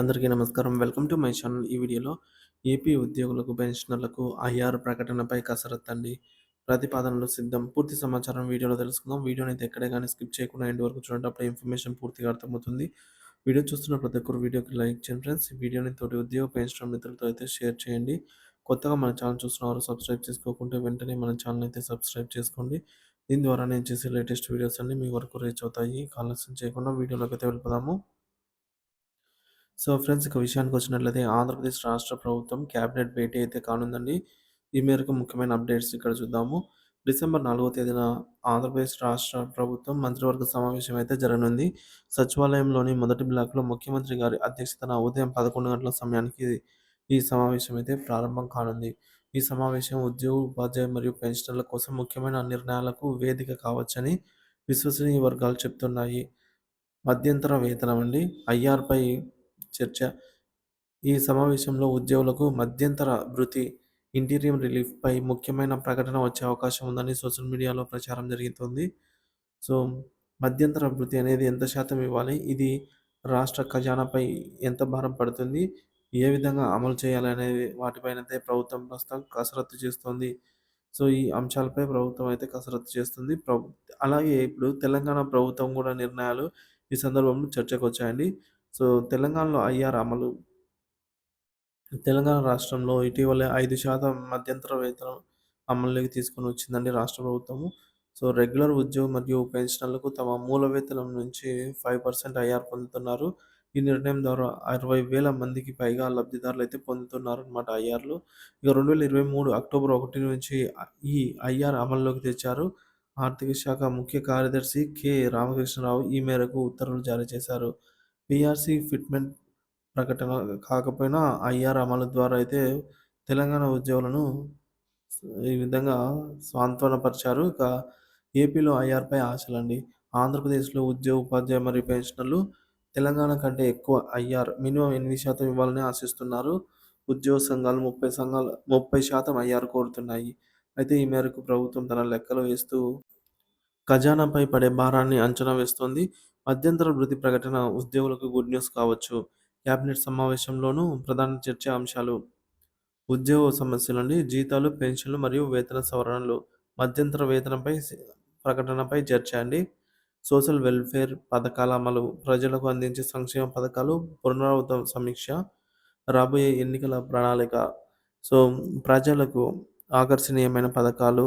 అందరికీ నమస్కారం. Welcome to my channel. ఈ వీడియోలో ఏపీ ఉద్యోగులకు పెన్షనర్లకు ఐఆర్ ప్రకటనపై కసరత్ అండి ప్రతిపాదనలు సిద్ధం. పూర్తి సమాచారం వీడియోలో తెలుసుకుందాం. వీడియోని అయితే ఎక్కడే కానీ స్కిప్ చేయకుండా ఎండ్ వరకు చూడండి. అప్పుడు ఇన్ఫర్మేషన్ పూర్తిగా అర్థమవుతుంది. వీడియో చూస్తున్న ప్రతి ఒక్కరు వీడియోకి లైక్ చేయండి ఫ్రెండ్స్. ఈ వీడియోని తోటి ఉద్యోగ పెన్షన్ మిత్రులతో అయితే షేర్ చేయండి. కొత్తగా మన ఛానల్ చూస్తున్నవారు సబ్స్క్రైబ్ చేసుకోకుంటే వెంటనే మన ఛానల్ అయితే సబ్స్క్రైబ్ చేసుకోండి. దీని ద్వారా నేను చేసే లేటెస్ట్ వీడియోస్ అన్ని మీ వరకు రీచ్ అవుతాయి. ఆలస్యం చేయకుండా వీడియోలోకి అయితే వెళ్ళిపోదాము. సో ఫ్రెండ్స్ ఇక విషయానికి వచ్చినట్లయితే ఆంధ్రప్రదేశ్ రాష్ట్ర ప్రభుత్వం క్యాబినెట్ భేటీ అయితే కానుందండి. ఈ మేరకు ముఖ్యమైన అప్డేట్స్ ఇక్కడ చూద్దాము. డిసెంబర్ నాలుగో తేదీన ఆంధ్రప్రదేశ్ రాష్ట్ర ప్రభుత్వం మంత్రివర్గ సమావేశం అయితే జరగనుంది. సచివాలయంలోని మొదటి బ్లాక్లో ముఖ్యమంత్రి గారి అధ్యక్షతన ఉదయం పదకొండు గంటల సమయానికి ఈ సమావేశం అయితే ప్రారంభం కానుంది. ఈ సమావేశం ఉద్యోగ ఉపాధ్యాయ మరియు పెన్షనర్ల కోసం ముఖ్యమైన నిర్ణయాలకు వేదిక కావచ్చని విశ్వసనీయ వర్గాలు చెప్తున్నాయి. మధ్యంతర వేతనం అండి. ఐఆర్పై చర్చ. ఈ సమావేశంలో ఉద్యోగులకు మధ్యంతర భృతి ఇంటీరియం రిలీఫ్పై ముఖ్యమైన ప్రకటన వచ్చే అవకాశం ఉందని సోషల్ మీడియాలో ప్రచారం జరుగుతుంది సో మధ్యంతర భృతి అనేది ఎంత శాతం ఇవ్వాలి? ఇది రాష్ట్ర ఖజానాపై ఎంత భారం పడుతుంది? ఏ విధంగా అమలు చేయాలనేది వాటిపైనైతే ప్రభుత్వం ప్రస్తుతం కసరత్తు చేస్తుంది. సో ఈ అంశాలపై ప్రభుత్వం అయితే కసరత్తు చేస్తుంది. ప్రభు అలాగే ఇప్పుడు తెలంగాణ ప్రభుత్వం కూడా నిర్ణయాలు ఈ సందర్భంలో చర్చకు వచ్చాయండి. సో తెలంగాణలో ఐఆర్ అమలు? తెలంగాణ రాష్ట్రంలో ఇటీవలే ఐదు శాతం మధ్యంతర వేతనం అమలులోకి తీసుకొని వచ్చిందండి రాష్ట్ర ప్రభుత్వము. సో రెగ్యులర్ ఉద్యోగం మరియు పెన్షనర్లకు తమ మూల వేతనం నుంచి ఫైవ్ పర్సెంట్ ఐఆర్ పొందుతున్నారు. ఈ నిర్ణయం ద్వారా అరవై వేల మందికి పైగా లబ్ధిదారులు అయితే పొందుతున్నారు అనమాట ఐఆర్లు ఇక రెండు వేల ఇరవై మూడు అక్టోబర్ ఒకటి నుంచి ఈ ఐఆర్ అమల్లోకి తెచ్చారు. ఆర్థిక శాఖ ముఖ్య కార్యదర్శి కె రామకృష్ణరావు ఈ మేరకు ఉత్తర్వులు జారీ చేశారు. పిఆర్సీ ఫిట్మెంట్ ప్రకటన కాకపోయినా ఐఆర్ అమలు ద్వారా అయితే తెలంగాణ ఉద్యోగులను ఈ విధంగా సాంత్వనపరిచారు ఇక ఏపీలో ఐఆర్పై ఆశలండి. ఆంధ్రప్రదేశ్లో ఉద్యోగ ఉపాధ్యాయ మరియు పెన్షనర్లు తెలంగాణ కంటే ఎక్కువ ఐఆర్ మినిమం ఎనిమిది శాతం ఇవ్వాలని ఆశిస్తున్నారు. ఉద్యోగ సంఘాలు ముప్పై సంఘాలు ముప్పై శాతం ఐఆర్ కోరుతున్నాయి. అయితే ఈ మేరకు ప్రభుత్వం తన లెక్కలు వేస్తూ ఖజానాపై పడే భారాన్ని అంచనా వేస్తోంది. మధ్యంతర వృత్తి ప్రకటన ఉద్యోగులకు గుడ్ న్యూస్ కావచ్చు క్యాబినెట్ సమావేశంలోనూ ప్రధాన చర్చ అంశాలు. ఉద్యోగ సమస్యలండి జీతాలు పెన్షన్లు మరియు వేతన సవరణలు. మధ్యంతర వేతనంపై ప్రకటనపై చర్చ అండి. సోషల్ వెల్ఫేర్ పథకాల అమలు ప్రజలకు అందించే సంక్షేమ పథకాలు పునరావృత సమీక్ష రాబోయే ఎన్నికల ప్రణాళిక. సో ప్రజలకు ఆకర్షణీయమైన పథకాలు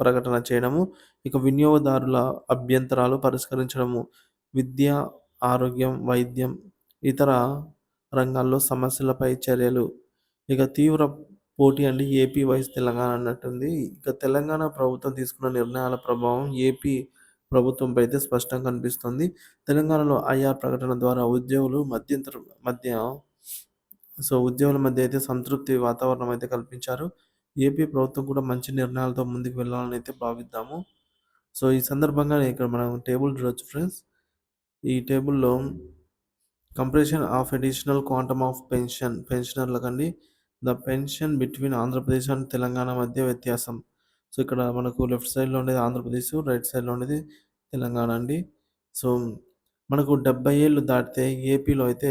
ప్రకటన చేయడము ఇక వినియోగదారుల అభ్యంతరాలు పరిష్కరించడము. విద్య ఆరోగ్యం వైద్యం ఇతర రంగాల్లో సమస్యలపై చర్యలు. ఇక తీవ్ర పోటీ అండి ఏపీ వైస్ తెలంగాణ అన్నట్టుంది. ఇక తెలంగాణ ప్రభుత్వం తీసుకున్న నిర్ణయాల ప్రభావం ఏపీ ప్రభుత్వంపై అయితే స్పష్టంగా కనిపిస్తుంది. తెలంగాణలో ఐఆర్ ప్రకటన ద్వారా ఉద్యోగులు మధ్యంతర మధ్య సో ఉద్యోగుల మధ్య అయితే సంతృప్తి వాతావరణం అయితే కల్పించారు. ఏపీ ప్రభుత్వం కూడా మంచి నిర్ణయాలతో ముందుకు వెళ్ళాలని అయితే భావిద్దాము. సో ఈ సందర్భంగా ఇక్కడ మనం టేబుల్ చూడొచ్చు ఫ్రెండ్స్. ఈ టేబుల్లో compression of additional quantum of pension పెన్షనర్లకండి. The pension between Andhra Pradesh and Telangana మధ్య వ్యత్యాసం. సో ఇక్కడ మనకు లెఫ్ట్ సైడ్లో ఉండేది ఆంధ్రప్రదేశ్ రైట్ సైడ్లో ఉండేది తెలంగాణ అండి. సో మనకు డెబ్బై ఏళ్ళు దాటితే ఏపీలో అయితే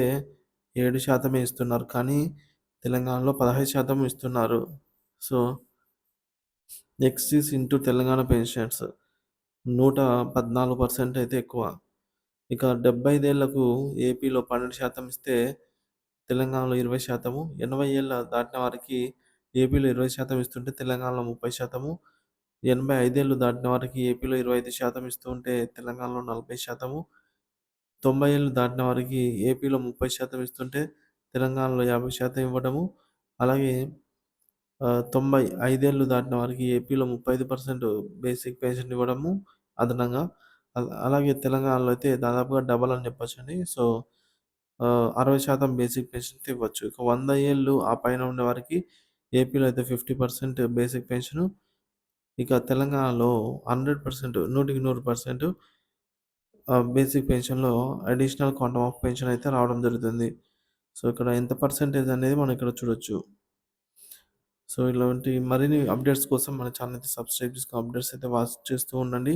ఏడు శాతమే ఇస్తున్నారు. కానీ తెలంగాణలో పదహైదు శాతం ఇస్తున్నారు. So excess into Telangana pensions నూట పద్నాలుగు పర్సెంట్ అయితే ఎక్కువ. ఇక డెబ్బై ఐదేళ్ళకు ఏపీలో పన్నెండు శాతం ఇస్తే తెలంగాణలో ఇరవై శాతము. ఎనభై ఏళ్ళ దాటిన వారికి ఏపీలో ఇరవై శాతం ఇస్తుంటే తెలంగాణలో ముప్పై శాతము. ఎనభై ఐదేళ్ళు దాటిన వారికి ఏపీలో ఇరవై ఐదు శాతం ఇస్తూ ఉంటే తెలంగాణలో నలభై శాతము. తొంభై ఏళ్ళు దాటిన వారికి ఏపీలో ముప్పై శాతం ఇస్తుంటే తెలంగాణలో యాభై శాతం ఇవ్వడము. అలాగే తొంభై ఐదేళ్ళు దాటిన వారికి ఏపీలో ముప్పై ఐదు పర్సెంట్ బేసిక్ పెన్షన్ ఇవ్వడము అదనంగా. అలాగే తెలంగాణలో అయితే దాదాపుగా డబల్ అని చెప్పొచ్చండి. సో అరవై శాతం బేసిక్ పెన్షన్ ఇవ్వచ్చు. ఇక వంద ఏళ్ళు ఆ పైన ఉండే వారికి ఏపీలో అయితే ఫిఫ్టీ పర్సెంట్ బేసిక్ పెన్షను. ఇక తెలంగాణలో హండ్రెడ్ పర్సెంట్ నూటికి నూరు పర్సెంట్ బేసిక్ పెన్షన్లో అడిషనల్ క్వాంటమ్ ఆఫ్ పెన్షన్ అయితే రావడం జరుగుతుంది. సో ఇక్కడ ఎంత పర్సెంటేజ్ అనేది మనం ఇక్కడ చూడొచ్చు. సో ఇలాంటి మరిన్ని అప్డేట్స్ కోసం మన ఛానల్ అయితే సబ్స్క్రైబ్ చేసుకుని అప్డేట్స్ అయితే వాచ్ చేస్తూ ఉండండి.